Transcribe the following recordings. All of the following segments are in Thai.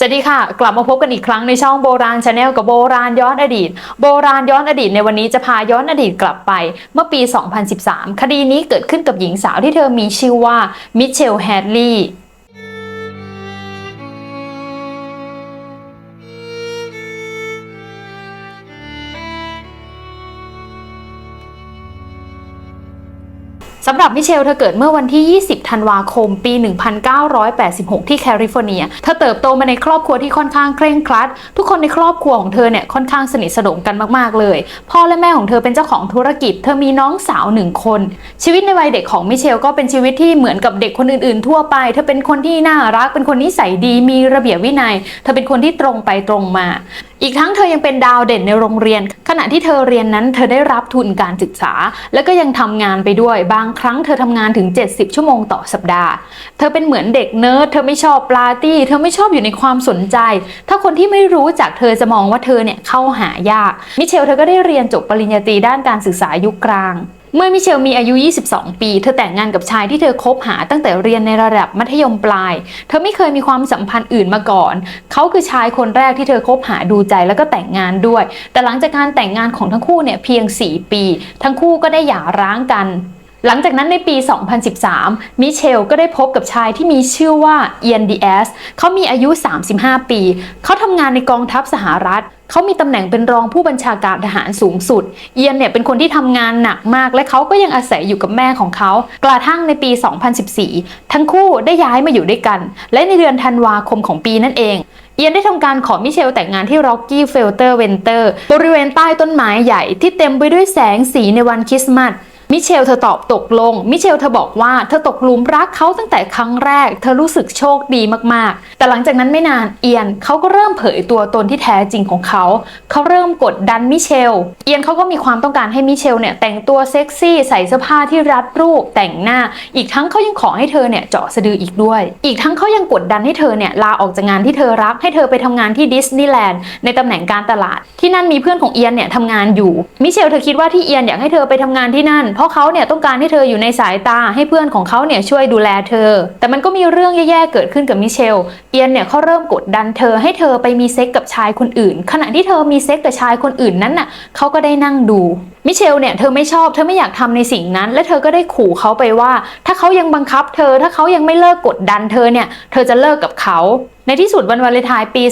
สวัสดีค่ะ กลับมาพบกันอีกครั้งในช่องโบราณชาแนลกับโบราณย้อนอดีต โบราณย้อนอดีตในวันนี้จะพาย้อนอดีตกลับไป เมื่อปี 2013 คดีนี้เกิดขึ้นกับหญิงสาวที่เธอมีชื่อว่ามิเชลแฮดลีย์ สำหรับมิเชลเธอเกิดเมื่อวันที่ 20 ธันวาคม ปี 1986 ที่แคลิฟอร์เนีย เธอเติบโตมาในครอบครัวที่ค่อนข้างเคร่งครัด ทุกคนในครอบครัวของเธอเนี่ยค่อนข้างสนิทสนมกันมากๆเลย พ่อและแม่ของเธอเป็นเจ้าของธุรกิจ เธอมีน้องสาวหนึ่งคน ชีวิตในวัยเด็กของมิเชลก็เป็นชีวิตที่เหมือนกับเด็กคนอื่นๆ ทั่วไป เธอเป็นคนที่น่ารัก เป็นคนนิสัยดี มีระเบียบวินัย เธอเป็นคนที่ตรงไปตรงมา อีกทั้งเธอยังเป็นดาวเด่นในโรงเรียน ขณะที่เธอเรียนนั้นเธอได้รับทุนการศึกษา แล้วก็ยังทำงานไปด้วย บางครั้งเธอทำงานถึง 70 ชั่วโมงต่อสัปดาห์ เธอเป็นเหมือนเด็กเนิร์ดเธอไม่ชอบปาร์ตี้ เธอไม่ชอบอยู่ในความสนใจ ถ้าคนที่ไม่รู้จักเธอจะมองว่าเธอเนี่ยเข้าหายาก มิเชลเธอก็ได้เรียนจบปริญญาตรีด้านการศึกษายุคกลาง เมื่อมิเชลมีอายุ 22 ปี เธอแต่งงานกับชายที่เธอคบหาตั้งแต่เรียนในระดับมัธยมปลาย เธอไม่เคยมีความสัมพันธ์อื่นมาก่อน เขาคือชายคนแรกที่เธอคบหาดูใจแล้วก็แต่งงานด้วย แต่หลังจากการแต่งงานของทั้งคู่เนี่ยเพียง 4 ปี ทั้งคู่ก็ได้หย่าร้างกันหลังจากนั้นในปี 2013 มิเชลก็ได้พบกับชายที่มีชื่อว่าเอียนดีเอสเขามีอายุ 35 ปี เขาทำงานในกองทัพสหรัฐ เขามีตำแหน่งเป็นรองผู้บัญชาการทหารสูงสุด เอียนเนี่ยเป็นคนที่ทำงานหนักมาก และเขาก็ยังอาศัยอยู่กับแม่ของเขากระทั่งในปี 2014 ทั้งคู่ได้ย้ายมาอยู่ด้วยกัน และในเดือนธันวาคมของปีนั่นเองเอียนได้ทำการขอมิเชลแต่งงานที่ Rocky f e l t e r Winter บริเวณใต้ต้นไม้ใหญ่ที่เต็มไปด้วยแสงสีในวันคริสต์มาส มิเชลเธอตอบตกลง มิเชลเธอบอกว่าเธอตกหลุมรักเขาตั้งแต่ครั้งแรก เธอรู้สึกโชคดีมากๆ แต่หลังจากนั้นไม่นานเอียนเขาก็เริ่มเผยตัวตนที่แท้จริงของเขา เขาเริ่มกดดันมิเชล เอียนเขาก็มีความต้องการให้มิเชลเนี่ยแต่งตัวเซ็กซี่ใส่เสื้อผ้าที่รัดรูปแต่งหน้า อีกทั้งเขายังขอให้เธอเนี่ยเจาะสะดืออีกด้วย อีกทั้งเขายังกดดันให้เธอเนี่ยลาออกจากงานที่เธอรักให้เธอไปทำงานที่ดิสนีย์แลนด์ในตำแหน่งการตลาด ที่นั่นมีเพื่อนของเอียนเนี่ยทำงานอยู่ มิเชลเธอคิดว่าที่เอียนอยากให้เธอไปทำงานที่นั่นเพราะเขาเนี่ยต้องการให้เธออยู่ในสายตาให้เพื่อนของเขาเนี่ยช่วยดูแลเธอ แต่มันก็มีเรื่องแย่ๆเกิดขึ้นกับมิเชล เอียนเนี่ยเขาเริ่มกดดันเธอให้เธอไปมีเซ็กกับชายคนอื่น ขณะที่เธอมีเซ็กกับชายคนอื่นนั้นน่ะเขาก็ได้นั่งดูมิเชลเนี่ยเธอไม่ชอบเธอไม่อยากทำในสิ่งนั้น และเธอก็ได้ขู่เขาไปว่า ถ้าเขายังบังคับเธอถ้าเขายังไม่เลิกกดดันเธอเนี่ยเธอจะเลิกกับเขา ในที่สุดวันวาเลนไทน์ปี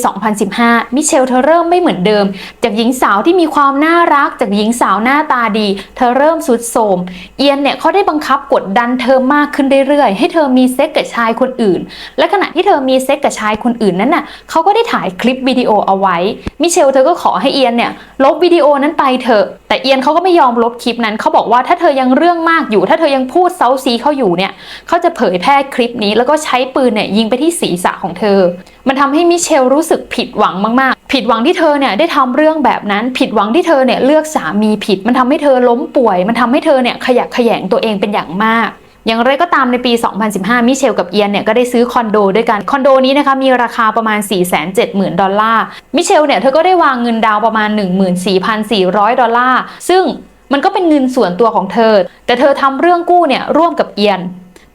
2015 มิเชลเธอเริ่มไม่เหมือนเดิม จากหญิงสาวที่มีความน่ารัก จากหญิงสาวหน้าตาดี เธอเริ่มสุดโทมเอียนเนี่ยเขาได้บังคับกดดันเธอมากขึ้นเรื่อยๆ ให้เธอมีเซ็กกับชายคนอื่น และขณะที่เธอมีเซ็กกับชายคนอื่นนั้นน่ะเขาก็ได้ถ่ายคลิปวิดีโอเอาไว้ มิเชลเธอก็ขอให้เอียนเนี่ยลบวิดีโอนั้นไปเถอะแต่เอียนเขาก็ไม่ยอมลบคลิปนั้นเขาบอกว่าถ้าเธอยังเรื่องมากอยู่ ถ้าเธอยังพูดเซาซีเขาอยู่เนี่ยเขาจะเผยแพร่คลิปนี้ แล้วก็ใช้ปืนเนี่ยยิงไปที่ศีรษะของเธอ มันทำให้มิเชลรู้สึกผิดหวังมากๆ ผิดหวังที่เธอเนี่ยได้ทำเรื่องแบบนั้น ผิดหวังที่เธอเนี่ยเลือกสามีผิด มันทำให้เธอล้มป่วย มันทำให้เธอเนี่ยขยักขยงตัวเองเป็นอย่างมาก อย่างไรก็ตามในปี 2015 มิเชลกับเอียนเนี่ยก็ได้ซื้อคอนโดด้วยกันคอนโดนี้นะคะมีราคาประมาณ 470,000 ดอลลาร์ มิเชลเนี่ยเธอก็ได้วางเงินดาวน์ประมาณ 14,400 ดอลลาร์ ซึ่งมันก็เป็นเงินส่วนตัวของเธอ แต่เธอทำเรื่องกู้เนี่ยร่วมกับเอียน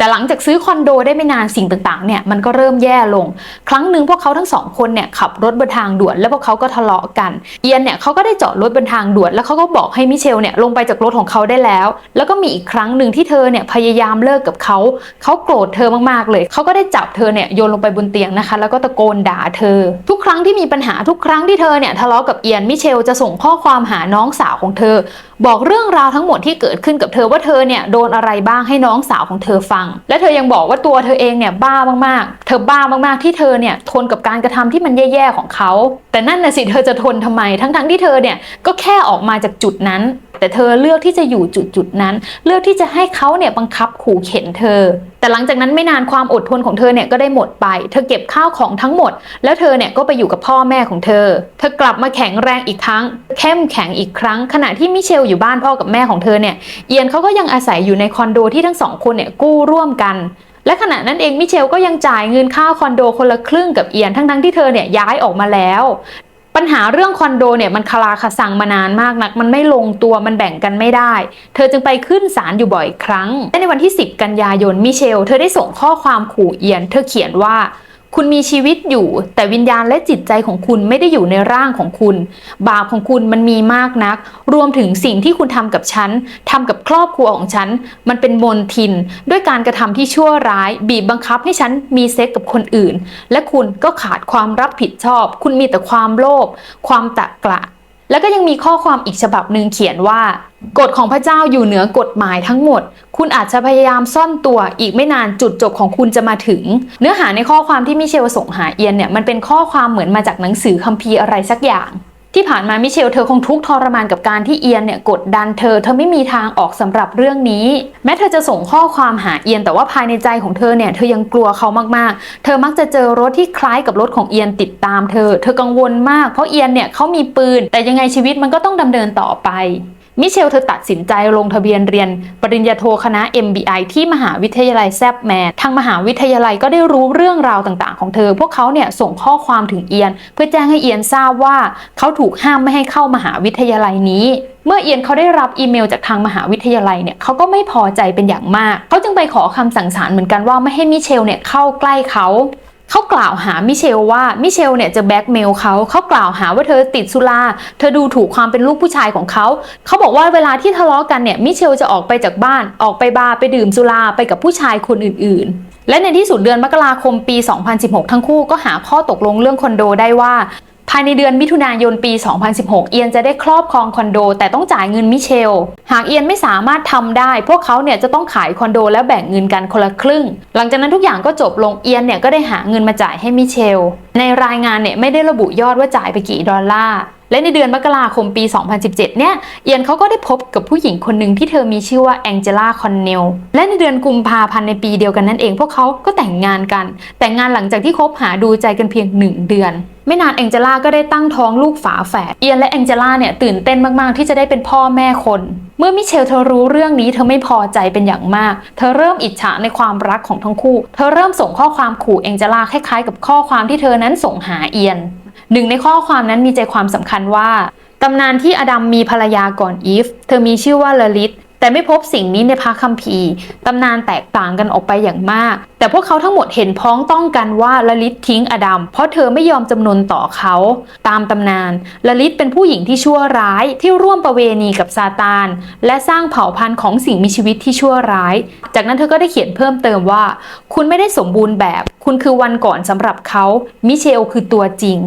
แต่หลังจากซื้อคอนโดได้ไม่นานสิ่งต่างๆเนี่ยมันก็เริ่มแย่ลง ครั้งหนึ่งพวกเขาทั้งสองคนเนี่ยขับรถบนทางด่วนแล้วพวกเขาก็ทะเลาะกันเอียนเนี่ยเขาก็ได้จอดรถบนทางด่วนแล้วเขาก็บอกให้มิเชลเนี่ยลงไปจากรถของเขาได้แล้ว แล้วก็มีอีกครั้งหนึ่งที่เธอเนี่ยพยายามเลิกกับเขาเขาโกรธเธอมากๆเลยเขาก็ได้จับเธอเนี่ยโยนลงไปบนเตียงนะคะ แล้วก็ตะโกนด่าเธอ ทุกครั้งที่มีปัญหาทุกครั้งที่เธอเนี่ยทะเลาะกับเอียนมิเชลจะส่งข้อความหาน้องสาวของเธอ บอกเรื่องราวทั้งหมดที่เกิดขึ้นกับเธอว่าเธอเนี่ยโดนอะไรบ้างให้น้องสาวของเธอฟังและเธอยังบอกว่าตัวเธอเองเนี่ยบ้ามากๆ เธอบ้ามากๆที่เธอเนี่ยทนกับการกระทำที่มันแย่ๆของเขาแต่นั่นน่ะสิเธอจะทนทำไม ทั้งๆที่เธอเนี่ยก็แค่ออกมาจากจุดนั้น แต่เธอเลือกที่จะอยู่จุดจุดๆนั้น เลือกที่จะให้เขาเนี่ยบังคับขู่เข็นเธอ แต่หลังจากนั้นไม่นานความอดทนของเธอเนี่ยก็ได้หมดไป เธอเก็บข้าวของทั้งหมด แล้วเธอเนี่ยก็ไปอยู่กับพ่อแม่ของเธอ เธอกลับมาแข็งแรงอีกครั้ง เข้มแข็งอีกครั้ง ขณะที่มิเชลอยู่บ้านพ่อกับแม่ของเธอเนี่ยเอียนเขาก็ยังอาศัยอยู่ในคอนโดที่ทั้งสองคนเนี่ยกู้ร่วมกันและขณะนั้นเองมิเชลก็ยังจ่ายเงินค่าคอนโดคนละครึ่งกับเอียนทั้งๆที่เธอเนี่ยย้ายออกมาแล้ว ปัญหาเรื่องคอนโดเนี่ยมันคลาคสั่งมานานมากนัก มันไม่ลงตัวมันแบ่งกันไม่ได้ เธอจึงไปขึ้นศาลอยู่บ่อยครั้งและในวันที่ 10 กันยายนมิเชล เธอได้ส่งข้อความขู่เอียน เธอเขียนว่า คุณมีชีวิตอยู่ แต่วิญญาณและจิตใจของคุณไม่ได้อยู่ในร่างของคุณ บาปของคุณมันมีมากนัก รวมถึงสิ่งที่คุณทำกับฉันทำกับครอบครัวของฉัน มันเป็นมนทิน ด้วยการกระทำที่ชั่วร้าย บีบบังคับให้ฉันมีเซ็กกับคนอื่น และคุณก็ขาดความรับผิดชอบ คุณมีแต่ความโลภความตะกละ แล้วก็ยังมีข้อความอีกฉบับหนึ่งเขียนว่ากฎของพระเจ้าอยู่เหนือกฎหมายทั้งหมด คุณอาจจะพยายามซ่อนตัวอีกไม่นานจุดจบของคุณจะมาถึง เนื้อหาในข้อความที่มิเชลส่งหาเอียนเนี่ยมันเป็นข้อความเหมือนมาจากหนังสือคัมภีร์อะไรสักอย่าง ที่ผ่านมามิเชลเธอคงทุกข์ทรมานกับการที่เอียนเนี่ยกดดันเธอ เธอไม่มีทางออกสำหรับเรื่องนี้ แม้เธอจะส่งข้อความหาเอียนแต่ว่าภายในใจของเธอเนี่ยเธอยังกลัวเขามากๆ เธอมักจะเจอรถที่คล้ายกับรถของเอียนติดตามเธอ เธอกังวลมากเพราะเอียนเนี่ยเขามีปืน แต่ยังไงชีวิตมันก็ต้องดำเนินต่อไป มิเชลเธอตัดสินใจลงทะเบียนเรียน ปริญญาโทคณะ MBI ที่มหาวิทยาลัยแซบแมนทางมหาวิทยาลัยก็ได้รู้เรื่องราวต่างๆ ของเธอ พวกเขาเนี่ยส่งข้อความถึงเอียน เพื่อแจ้งให้เอียนทราบว่าเขาถูกห้ามไม่ให้เข้ามหาวิทยาลัยนี้เมื่อเอียนเขาได้รับอีเมลจากทางมหาวิทยาลัยเนี่ยเขาก็ไม่พอใจเป็นอย่างมาก เขาจึงไปขอคำสั่งศาลเหมือนกันว่าไม่ให้มิเชลเนี่ยเข้าใกล้เขา เขากล่าวหามิเชลว่ามิเชลเนี่ยจะแบ็กเมลเขาเขากล่าวหาว่าเธอติดสุราเธอดูถูกความเป็นลูกผู้ชายของเขาเขาบอกว่าเวลาที่ทะเลาะกันเนี่ยมิเชลจะออกไปจากบ้านออกไปบาร์ไปดื่มสุราไปกับผู้ชายคนอื่นๆ และในที่สุดเดือนมกราคมปี 2016 ทั้งคู่ก็หาข้อตกลงเรื่องคอนโดได้ว่า ภายในเดือนมิถุนายนปี 2016 เอียนจะได้ครอบครองคอนโด แต่ต้องจ่ายเงินมิเชล หากเอียนไม่สามารถทำได้ พวกเขาเนี่ยจะต้องขายคอนโดแล้วแบ่งเงินกันคนละครึ่ง หลังจากนั้นทุกอย่างก็จบลงเอียนเนี่ยก็ได้หาเงินมาจ่ายให้มิเชล ในรายงานเนี่ยไม่ได้ระบุยอดว่าจ่ายไปกี่ดอลลาร์ และในเดือนมกราคมปี 2017 เนี่ย เอียนเขาก็ได้พบกับผู้หญิงคนหนึ่งที่เธอมีชื่อว่าแองเจล่าคอนเนล และในเดือนกุมภาพันธ์ในปีเดียวกันนั่นเอง พวกเขาก็แต่งงานกัน แต่งงานหลังจากที่คบหาดูใจกันเพียง 1 เดือนไม่นานแองเจล่าก็ได้ตั้งท้องลูกฝาแฝด เอียนและแองเจล่าเนี่ยตื่นเต้นมากๆ ที่จะได้เป็นพ่อแม่คน เมื่อมิเชลเธอรู้เรื่องนี้เธอไม่พอใจเป็นอย่างมาก เธอเริ่มอิจฉาในความรักของทั้งคู่ เธอเริ่มส่งข้อความขู่แองเจล่าคล้ายๆ กับข้อความที่เธอนั้นส่งหาเอียน หนึ่งในข้อความนั้นมีใจความสำคัญว่าตำนานที่อดัมมีภรรยาก่อนอีฟ เธอมีชื่อว่าลลิต แต่ไม่พบสิ่งนี้ในพระคัมภีร์ตำนานแตกต่างกันออกไปอย่างมาก แต่พวกเขาทั้งหมดเห็นพ้องต้องกันว่าลลิตทิ้งอดัม เพราะเธอไม่ยอมจำนนต่อเขา ตามตำนานลลิตเป็นผู้หญิงที่ชั่วร้ายที่ร่วมประเวณีกับซาตาน และสร้างเผ่าพันธุ์ของสิ่งมีชีวิตที่ชั่วร้าย จากนั้นเธอก็ได้เขียนเพิ่มเติมว่า คุณไม่ได้สมบูรณ์แบบ คุณคือวันก่อนสำหรับเขา มิเชลคือตัวจริง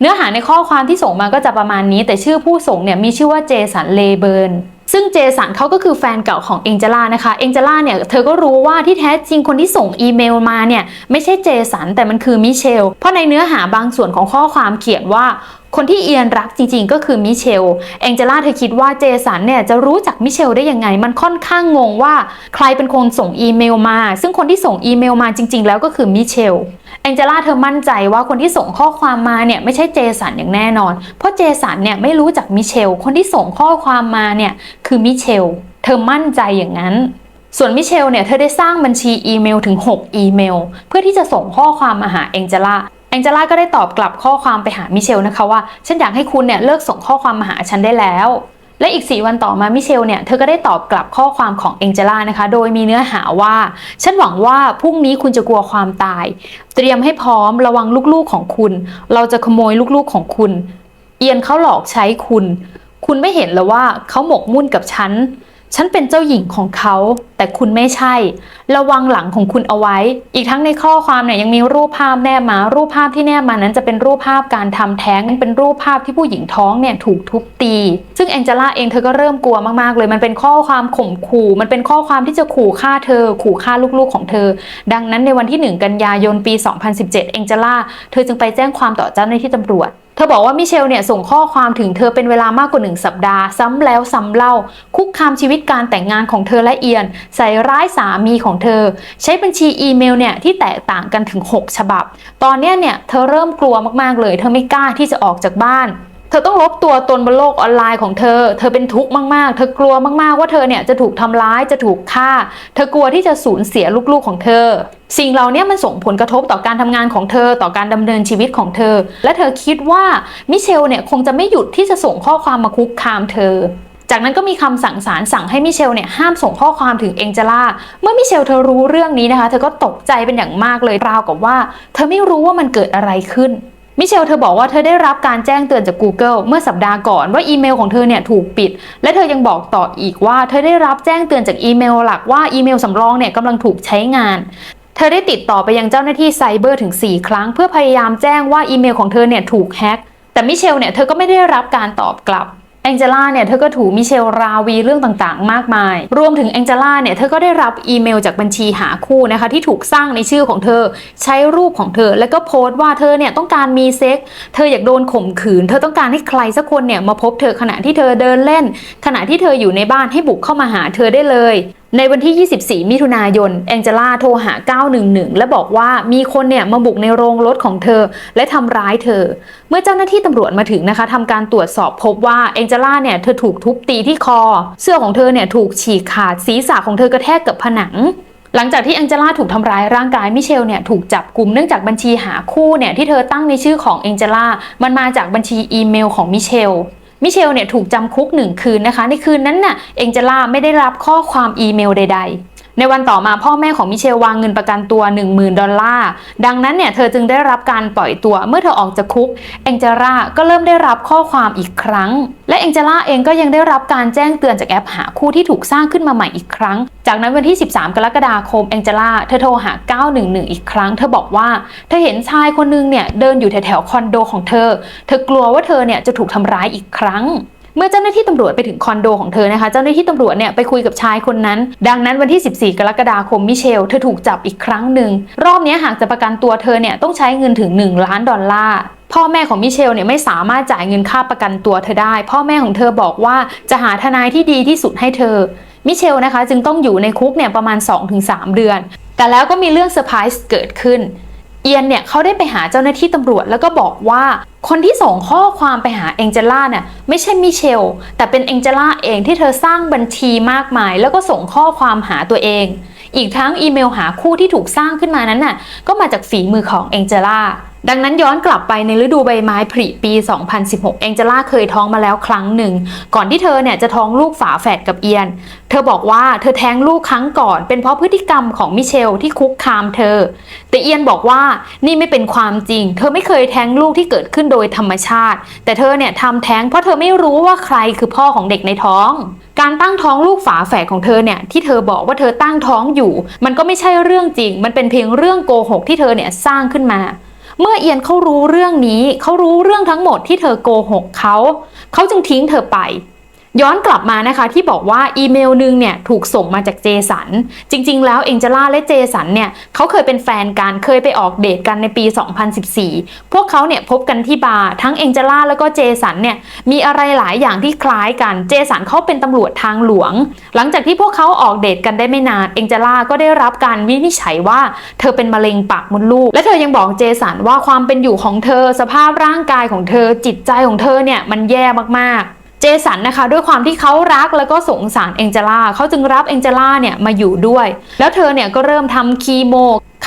เนื้อหาในข้อความที่ส่งมาก็จะประมาณนี้ แต่ชื่อผู้ส่งเนี่ยมีชื่อว่าเจสันเลเบิร์นซึ่งเจสันเขาก็คือแฟนเก่าของเอ็งเจล่านะคะเอ็งเจล่าเนี่ยเธอก็รู้ว่าที่แท้จริงคนที่ส่งอีเมลมาเนี่ยไม่ใช่เจสันแต่มันคือมิเชล เพราะในเนื้อหาบางส่วนของข้อความเขียนว่า คนที่เอียนรักจริงๆ ก็คือมิเชลเองเจล่าเธอคิดว่าเจสันเนี่ยจะรู้จักมิเชลได้ยังไง มันค่อนข้างงงว่าใครเป็นคนส่งอีเมลมา ซึ่งคนที่ส่งอีเมลมาจริง ๆ แล้วก็คือมิเชล แองเจล่าเธอมั่นใจว่าคนที่ส่งข้อความมาเนี่ยไม่ใช่เจสันอย่างแน่นอน เพราะเจสันเนี่ยไม่รู้จักมิเชล คนที่ส่งข้อความมาเนี่ยคือมิเชล เธอมั่นใจอย่างนั้นส่วนมิเชลเนี่ยเธอได้สร้างบัญชีอีเมลถึง 6 อีเมล เพื่อที่จะส่งข้อความมาหาแองเจล่าแองเจล่าก็ได้ตอบกลับข้อความไปหามิเชลนะคะว่า ฉันอยากให้คุณเนี่ยเลิกส่งข้อความมาหาฉันได้แล้ว และอีก 4 วันต่อมามิเชลเนี่ยเธอก็ได้ตอบกลับข้อความของเองเจล่านะคะ โดยมีเนื้อหาว่า ฉันหวังว่าพรุ่งนี้คุณจะกลัวความตาย เตรียมให้พร้อมระวังลูกๆของคุณ เราจะขโมยลูกๆของคุณ เอียนเขาหลอกใช้คุณ คุณไม่เห็นหรอว่าเขาหมกมุ่นกับฉัน ฉันเป็นเจ้าหญิงของเขา แต่คุณไม่ใช่ ระวังหลังของคุณเอาไว้ อีกทั้งในข้อความเนี่ยยังมีรูปภาพแนบมา รูปภาพที่แนบมานั้นจะเป็นรูปภาพการทำแท้งเป็นรูปภาพที่ผู้หญิงท้องเนี่ยถูกทุบตี ซึ่งแองเจล่าเองเธอก็เริ่มกลัวมากๆเลยมันเป็นข้อความข่มขู่ มันเป็นข้อความที่จะขู่ฆ่าเธอ ขู่ฆ่าลูกๆของเธอ ดังนั้นในวันที่ 1 กันยายนปี 2017 เองเจล่าเธอจึงไปแจ้งความต่อเจ้าหน้าที่ตำรวจ ธอบอกว่ามิเชลเนี่ยส่งข้อความถึงเธอเป็นเวลามากกว่าหนึ่งสัปดาห์ ซ้ำแล้วซ้ำเล่า คุกคามชีวิตการแต่งงานของเธอและเอียน ใส่ร้ายสามีของเธอ ใช้บัญชีอีเมลเนี่ยที่แตกต่างกันถึง 6 ฉบับ ตอนนี้เนี่ยเธอเริ่มกลัวมากๆเลย เธอไม่กล้าที่จะออกจากบ้าน เธอต้องลบตัวตนบนโลกออนไลน์ของเธอ เธอเป็นทุกข์มาก ๆ เธอกลัวมาก ๆ ว่าเธอเนี่ยจะถูกทำร้าย จะถูกฆ่า เธอกลัวที่จะสูญเสียลูก ๆ ของเธอ สิ่งเหล่านี้มันส่งผลกระทบต่อการทำงานของเธอ ต่อการดำเนินชีวิตของเธอ และเธอคิดว่ามิเชลเนี่ยคงจะไม่หยุดที่จะส่งข้อความมาคุกคามเธอจากนั้นก็มีคำสั่งสารสั่งให้มิเชลเนี่ยห้ามส่งข้อความถึงเองเจล่า เมื่อมิเชลเธอรู้เรื่องนี้นะคะ เธอก็ตกใจเป็นอย่างมากเลยราวกับว่า เธอไม่รู้ว่ามันเกิดอะไรขึ้น มิเชลเธอบอกว่าเธอได้รับการแจ้งเตือนจาก Google เมื่อสัปดาห์ก่อนว่าอีเมลของเธอเนี่ยถูกปิด และเธอยังบอกต่ออีกว่าเธอได้รับแจ้งเตือนจากอีเมลหลักว่าอีเมลสำรองเนี่ยกำลังถูกใช้งานเธอได้ติดต่อไปยังเจ้าหน้าที่ไซเบอร์ถึง 4 ครั้ง เพื่อพยายามแจ้งว่าอีเมลของเธอเนี่ยถูกแฮ็กแต่มิเชลเนี่ยเธอก็ไม่ได้รับการตอบกลับ องเจล่าเนี่ยเธอก็ถูกมิเชลราวีเรื่องต่างๆ มากมาย รวมถึงแองเจล่าเนี่ยเธอก็ได้รับอีเมลจากบัญชีหาคู่นะคะที่ถูกสร้างในชื่อของเธอ ใช้รูปของเธอ แล้วก็โพสต์ว่าเธอเนี่ยต้องการมีเซ็กเธออยากโดนข่มขืน เธอต้องการให้ใครสักคนเนี่ยมาพบเธอขณะที่เธอเดินเล่น ขณะที่เธออยู่ในบ้านให้บุกเข้ามาหาเธอได้เลยในวันที่ 24 มิถุนายน แองเจล่าโทรหา 911 และบอกว่ามีคนเนี่ยมาบุกในโรงรถของเธอ และทำร้ายเธอ เมื่อเจ้าหน้าที่ตำรวจมาถึงนะคะทำการตรวจสอบพบว่าแองเจล่าเนี่ยเธอถูกทุบตีที่คอ เสื้อของเธอเนี่ยถูกฉีกขาดศีรษะของเธอกระแทกกับผนัง หลังจากที่แองเจล่าถูกทำร้ายร่างกายมิเชลเนี่ยถูกจับกลุ่มเนื่องจากบัญชีหาคู่เนี่ยที่เธอตั้งในชื่อของแองเจล่ามันมาจากบัญชีอีเมลของมิเชล มิเชลเนี่ยถูกจำคุกหนึ่งคืนนะคะ ในคืนนั้นน่ะเองเจล่าไม่ได้รับข้อความอีเมลใด ในวันต่อมาพ่อแม่ของมิเชลวางเงินประกันตัว 10,000 ดอลลาร์ ดังนั้นเนี่ยเธอจึงได้รับการปล่อยตัวเมื่อเธอออกจากคุกเองเจล่าก็เริ่มได้รับข้อความอีกครั้ง และเองเจล่าเองก็ยังได้รับการแจ้งเตือนจากแอปหาคู่ที่ถูกสร้างขึ้นมาใหม่อีกครั้ง จากนั้นวันที่ 13 กรกฎาคมเองเจล่าเธอโทรหา 911 อีกครั้ง เธอบอกว่าเธอเห็นชายคนนึงเนี่ยเดินอยู่แถวๆคอนโดของเธอ เธอกลัวว่าเธอเนี่ยจะถูกทำร้ายอีกครั้ง เมื่อเจ้าหน้าที่ตำรวจไปถึงคอนโดของเธอนะคะ เจ้าหน้าที่ตำรวจเนี่ยไปคุยกับชายคนนั้น ดังนั้นวันที่ 14 กรกฎาคมมิเชล เธอถูกจับอีกครั้งหนึ่ง รอบนี้หากจะประกันตัวเธอเนี่ยต้องใช้เงินถึง 1 ล้านดอลลาร์พ่อแม่ของมิเชลเนี่ยไม่สามารถจ่ายเงินค่าประกันตัวเธอได้ พ่อแม่ของเธอบอกว่าจะหาทนายที่ดีที่สุดให้เธอ มิเชลนะคะจึงต้องอยู่ในคุกเนี่ยประมาณ 2-3 เดือน แต่แล้วก็มีเรื่องเซอร์ไพรส์เกิดขึ้น เอียนเนี่ยเขาได้ไปหาเจ้าหน้าที่ตำรวจแล้วก็บอกว่า คนที่ส่งข้อความไปหาเองเจล่าเนี่ยไม่ใช่มิเชล แต่เป็นเองเจล่าเองที่เธอสร้างบัญชีมากมาย แล้วก็ส่งข้อความหาตัวเอง อีกทั้งอีเมลหาคู่ที่ถูกสร้างขึ้นมานั้นน่ะก็มาจากฝีมือของเองเจล่าดังนั้นย้อนกลับไปในฤดูใบไม้ผลิปี 2016 เองเจล่าเคยท้องมาแล้วครั้งหนึ่ง ก่อนที่เธอเนี่ยจะท้องลูกฝาแฝดกับเอียน เธอบอกว่าเธอแท้งลูกครั้งก่อน เป็นเพราะพฤติกรรมของมิเชลที่คุกคามเธอ แต่เอียนบอกว่านี่ไม่เป็นความจริง เธอไม่เคยแท้งลูกที่เกิดขึ้นโดยธรรมชาติ แต่เธอเนี่ยทำแท้งเพราะเธอไม่รู้ว่าใครคือพ่อของเด็กในท้องการตั้งท้องลูกฝาแฝดของเธอเนี่ยที่เธอบอกว่าเธอตั้งท้องอยู่ มันก็ไม่ใช่เรื่องจริง มันเป็นเพียงเรื่องโกหกที่เธอเนี่ยสร้างขึ้นมา เมื่อเอียนเขารู้เรื่องนี้ เขารู้เรื่องทั้งหมดที่เธอโกหกเขา เขาจึงทิ้งเธอไป ย้อนกลับมานะคะที่บอกว่าอีเมลหนึงเนี่ยถูกส่งมาจากเจสัน จริง ๆ แล้วเอ็งเจล่าและเจสันเนี่ยเขาเคยเป็นแฟนกันเคยไปออกเดทกันในปี 2014 พวกเขาเนี่ยพบกันที่บาร์ทั้งเอ็งเจล่าแล้วก็เจสันเนี่ยมีอะไรหลายอย่างที่คล้ายกันเจสันเขาเป็นตำรวจทางหลวง หลังจากที่พวกเขาออกเดทกันได้ไม่นานเอ็งเจล่าก็ได้รับการวินิจฉัยว่าเธอเป็นมะเร็งปากมดลูก และเธอยังบอกเจสันว่าความเป็นอยู่ของเธอสภาพร่างกายของเธอจิตใจของเธอเนี่ยมันแย่มากๆ เจสันนะคะด้วยความที่เขารักแล้วก็สงสารเองเจล่าเขาจึงรับเองเจล่าเนี่ยมาอยู่ด้วย แล้วเธอเนี่ยก็เริ่มทำคีโม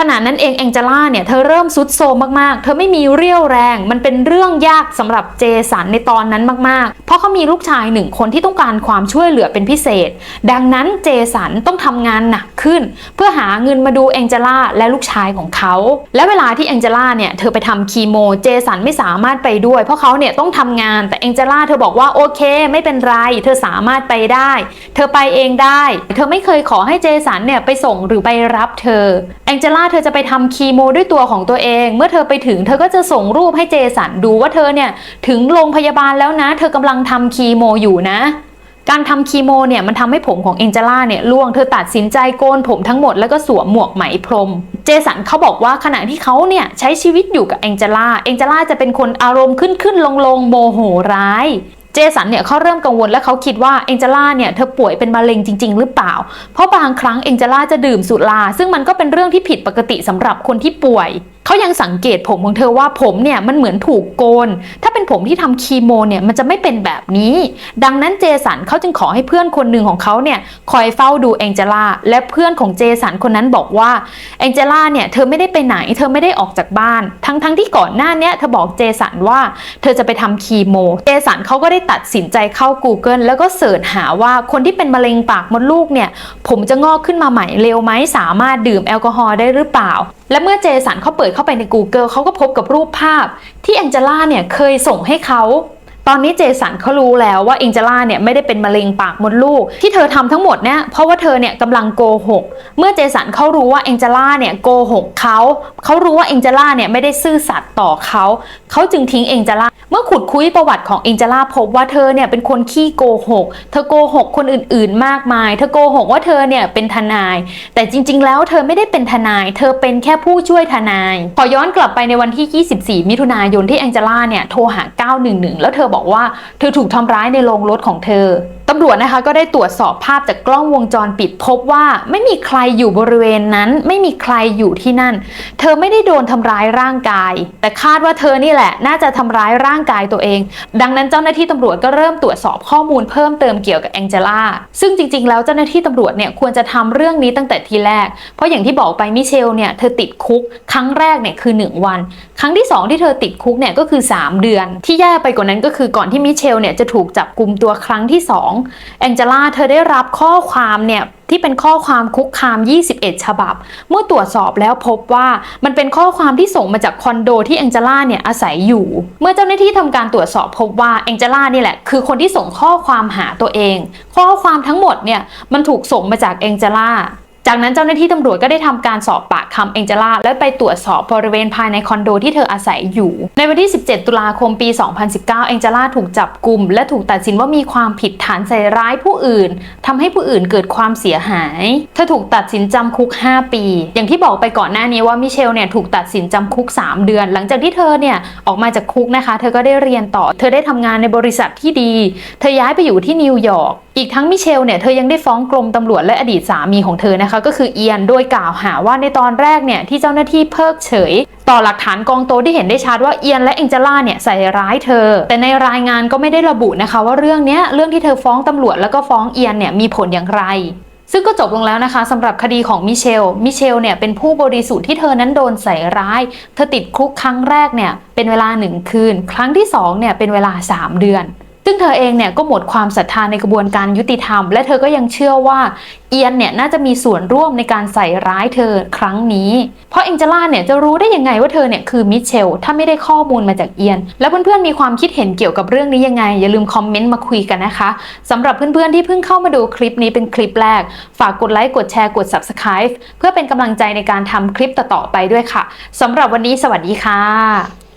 ขณะนั้นเองเองเจล่าเนี่ยเธอเริ่มซุดโซมมากๆ เธอไม่มีเรี่ยวแรง มันเป็นเรื่องยากสำหรับเจสันในตอนนั้นมากๆ เพราะเขามีลูกชายหนึ่งคนที่ต้องการความช่วยเหลือเป็นพิเศษ ดังนั้นเจสันต้องทำงานหนักขึ้น เพื่อหาเงินมาดูเองเจล่าและลูกชายของเขา และเวลาที่เองเจล่าเนี่ยเธอไปทำคีโมเจสันไม่สามารถไปด้วย เพราะเขาเนี่ยต้องทำงานแต่เองเจล่าเธอบอกว่าโอเค ไม่เป็นไร เธอสามารถไปได้ เธอไปเองได้ เธอไม่เคยขอให้เจสันเนี่ยไปส่งหรือไปรับเธอแองเจล่าเธอจะไปทำคีโมด้วยตัวของตัวเอง เมื่อเธอไปถึง เธอก็จะส่งรูปให้เจสันดูว่าเธอเนี่ยถึงโรงพยาบาลแล้วนะ เธอกำลังทำคีโมอยู่นะการทำคีโมเนี่ยมันทำให้ผมของเองเจล่าเนี่ยร่วงเธอตัดสินใจโกนผมทั้งหมดแล้วก็สวมหมวกไหมพรม เจสันเขาบอกว่าขณะที่เขาเนี่ยใช้ชีวิตอยู่กับเองเจล่าเองเจล่าจะเป็นคนอารมณ์ขึ้นขึ้นลงลงโมโหร้าย เจสันเนี่ยเขาเริ่มกังวลและเขาคิดว่าเองเจล่าเนี่ยเธอป่วยเป็นมะเร็งจริง ๆ หรือเปล่า เพราะบางครั้งเองเจล่าจะดื่มสุราซึ่งมันก็เป็นเรื่องที่ผิดปกติสำหรับคนที่ป่วย เขายังสังเกตผมของเธอว่าผมเนี่ยมันเหมือนถูกโกน ถ้าเป็นผมที่ทำคีโมเนี่ยมันจะไม่เป็นแบบนี้ ดังนั้นเจสันเขาจึงขอให้เพื่อนคนหนึ่งของเขาเนี่ยคอยเฝ้าดูแองเจล่าและเพื่อนของเจสันคนนั้นบอกว่าแองเจล่าเนี่ยเธอไม่ได้ไปไหน เธอไม่ได้ออกจากบ้าน ทั้งทั้งที่ก่อนหน้านี้เธอบอกเจสันว่าเธอจะไปทำคีโม เจสันเขาก็ได้ตัดสินใจเข้า Google แล้วก็เสิร์ชหาว่าคนที่เป็นมะเร็งปากมดลูกเนี่ยผมจะงอกขึ้นมาใหม่เร็วไหมสามารถดื่มแอลกอฮอล์ได้หรือเปล่า และเมื่อเจสันเขาเปิดเข้าไปใน Google เขาก็พบกับรูปภาพที่แองเจล่าเนี่ยเคยส่งให้เขา ตอนนี้เจสันเขารู้แล้วว่าแองเจล่าเนี่ยไม่ได้เป็นมะเร็งปากมดลูก ที่เธอทำทั้งหมดเนี่ยเพราะว่าเธอเนี่ยกำลังโกหก เมื่อเจสันเขารู้ว่าแองเจล่าเนี่ยโกหกเขาเขารู้ว่าแองเจล่าเนี่ยไม่ได้ซื่อสัตย์ต่อเขาเขาจึงทิ้งแองเจล่าเมื่อขุดคุยประวัติของแองเจล่าพบว่าเธอเนี่ยเป็นคนขี้โกหก เธอโกหกคนอื่น ๆ มากมาย เธอโกหกว่าเธอเนี่ยเป็นทนาย แต่จริง ๆ แล้วเธอไม่ได้เป็นทนาย เธอเป็นแค่ผู้ช่วยทนาย ขอย้อนกลับไปในวันที่ 24 มิถุนายนที่แองเจล่าเนี่ยโทรหา 911 แล้วเธอบอกว่า เธอถูกทำร้ายในโรงรถของเธอ ตำรวจนะคะก็ได้ตรวจสอบภาพจากกล้องวงจรปิดพบว่าไม่มีใครอยู่บริเวณนั้น ไม่มีใครอยู่ที่นั่น เธอไม่ได้โดนทำร้ายร่างกาย แต่คาดว่าเธอนี่แหละ น่าจะทำร้ายร่างกายตัวเอง ดังนั้นเจ้าหน้าที่ตำรวจก็เริ่มตรวจสอบข้อมูลเพิ่มเติมเกี่ยวกับแองเจล่าซึ่งจริง ๆ แล้วเจ้าหน้าที่ตำรวจเนี่ยควรจะทำเรื่องนี้ตั้งแต่ทีแรก เพราะอย่างที่บอกไปมิเชลเนี่ยเธอติดคุกครั้งแรกเนี่ยคือ 1 วัน ครั้งที่ 2 ที่เธอติดคุกเนี่ยก็คือ 3 เดือน ที่แย่ไปกว่านั้นก็คือก่อนที่มิเชลเนี่ยจะถูกจับกลุ่มตัวครั้งที่ 2แองเจล่าเธอได้รับข้อความเนี่ยที่เป็นข้อความคุกคาม 21 ฉบับ เมื่อตรวจสอบแล้วพบว่ามันเป็นข้อความที่ส่งมาจากคอนโดที่แองเจล่าเนี่ยอาศัยอยู่ เมื่อเจ้าหน้าที่ทำการตรวจสอบพบว่าแองเจล่านี่แหละคือคนที่ส่งข้อความหาตัวเอง ข้อความทั้งหมดเนี่ยมันถูกส่งมาจากแองเจล่า จากนั้นเจ้าหน้าที่ตำรวจก็ได้ทำการสอบปากคำแองเจล่าและไปตรวจสอบบริเวณภายในคอนโดที่เธออาศัยอยู่ ในวันที่ 17 ตุลาคมปี 2019แองเจล่าถูกจับกลุ่มและถูกตัดสินว่ามีความผิดฐานใส่ร้ายผู้อื่นทำให้ผู้อื่นเกิดความเสียหาย เธอถูกตัดสินจำคุก 5 ปี อย่างที่บอกไปก่อนหน้านี้ว่ามิเชลเนี่ยถูกตัดสินจำคุก 3 เดือน หลังจากที่เธอเนี่ยออกมาจากคุกนะคะ เธอก็ได้เรียนต่อ เธอได้ทำงานในบริษัทที่ดี เธอย้ายไปอยู่ที่นิวยอร์กอีกทั้งมิเชลเนี่ยเธอยังได้ฟ้องกรมตำรวจและอดีตสามีของเธอนะคะ ก็คือเอียนโดยกล่าวหาว่าในตอนแรกเนี่ยที่เจ้าหน้าที่เพิกเฉย ต่อหลักฐานกองโตที่เห็นได้ชัดว่าเอียนและแองเจล่าเนี่ยใส่ร้ายเธอ แต่ในรายงานก็ไม่ได้ระบุนะคะ ว่าเรื่องเนี้ยเรื่องที่เธอฟ้องตำรวจแล้วก็ฟ้องเอียนเนี่ยมีผลอย่างไรซึ่งก็จบลงแล้วนะคะสำหรับคดีของมิเชล มิเชลเนี่ยเป็นผู้บริสุทธิ์ที่เธอนั้นโดนใส่ร้าย เธอติดคุกครั้งแรกเนี่ยเป็นเวลาหนึ่งคืน ครั้งที่สองเนี่ยเป็นเวลาสามเดือน ซึ่งเธอเองเนี่ยก็หมดความศรัทธาในกระบวนการยุติธรรม และเธอก็ยังเชื่อว่าเอียนเนี่ยน่าจะมีส่วนร่วมในการใส่ร้ายเธอครั้งนี้ เพราะเองเจล่าเนี่ยจะรู้ได้ยังไงว่าเธอเนี่ยคือมิเชลถ้าไม่ได้ข้อมูลมาจากเอียน แล้วเพื่อนๆมีความคิดเห็นเกี่ยวกับเรื่องนี้ยังไง อย่าลืมคอมเมนต์มาคุยกันนะคะสำหรับเพื่อนๆที่เพิ่งเข้ามาดูคลิปนี้เป็นคลิปแรก ฝากกดไลค์กดแชร์กด subscribe เพื่อเป็นกำลังใจในการทำคลิปต่อๆไปด้วยค่ะสำหรับวันนี้สวัสดีค่ะ